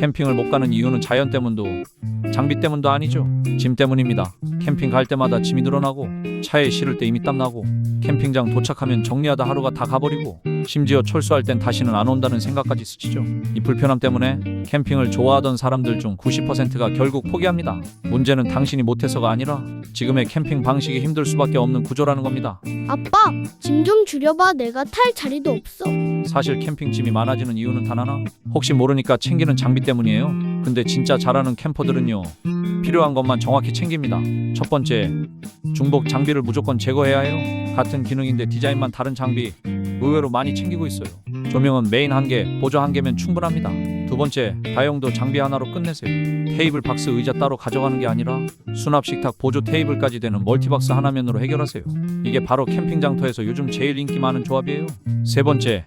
캠핑을 못 가는 이유는 자연 때문도 장비 때문도 아니죠. 짐 때문입니다. 캠핑 갈 때마다 짐이 늘어나고 차에 실을 때 이미 땀 나고 캠핑장 도착하면 정리하다 하루가 다 가버리고 심지어 철수할 땐 다시는 안 온다는 생각까지 스치죠. 이 불편함 때문에 캠핑을 좋아하던 사람들 중 90%가 결국 포기합니다. 문제는 당신이 못해서가 아니라 지금의 캠핑 방식이 힘들 수밖에 없는 구조라는 겁니다. 아빠, 짐 좀 줄여봐. 내가 탈 자리도 없어. 사실 캠핑 짐이 많아지는 이유는 단 하나. 혹시 모르니까 챙기는 장비 때문이에요. 근데 진짜 잘하는 캠퍼들은요. 필요한 것만 정확히 챙깁니다. 첫 번째, 중복 장비를 무조건 제거해야 해요. 같은 기능인데 디자인만 다른 장비 의외로 많이 챙기고 있어요. 조명은 메인 한 개, 보조 한 개면 충분합니다. 두 번째, 다용도 장비 하나로 끝내세요. 테이블 박스 의자 따로 가져가는 게 아니라 수납 식탁 보조 테이블까지 되는 멀티박스 하나면으로 해결하세요. 이게 바로 캠핑 장터에서 요즘 제일 인기 많은 조합이에요. 세 번째,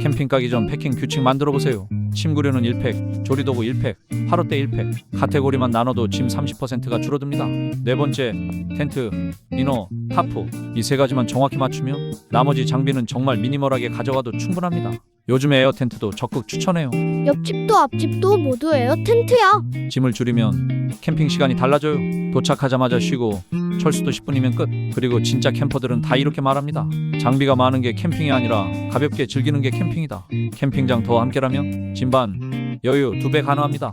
캠핑 가기 전 패킹 규칙 만들어 보세요. 침구류는 1팩, 조리도구 1팩, 하루때 1팩. 카테고리만 나눠도 짐 30%가 줄어듭니다. 네 번째, 텐트, 이너, 타프. 이 세 가지만 정확히 맞추면 나머지 장비는 정말 미니멀하게 가져가도 충분합니다. 요즘에 에어 텐트도 적극 추천해요. 옆집도 앞집도 모두 에어 텐트야. 짐을 줄이면 캠핑 시간이 달라져요. 도착하자마자 쉬고 철수도 10분이면 끝. 그리고 진짜 캠퍼들은 다 이렇게 말합니다. 장비가 많은 게 캠핑이 아니라 가볍게 즐기는 게 캠핑이다. 캠핑장 더 함께라면 짐반 여유 두 배 가능합니다.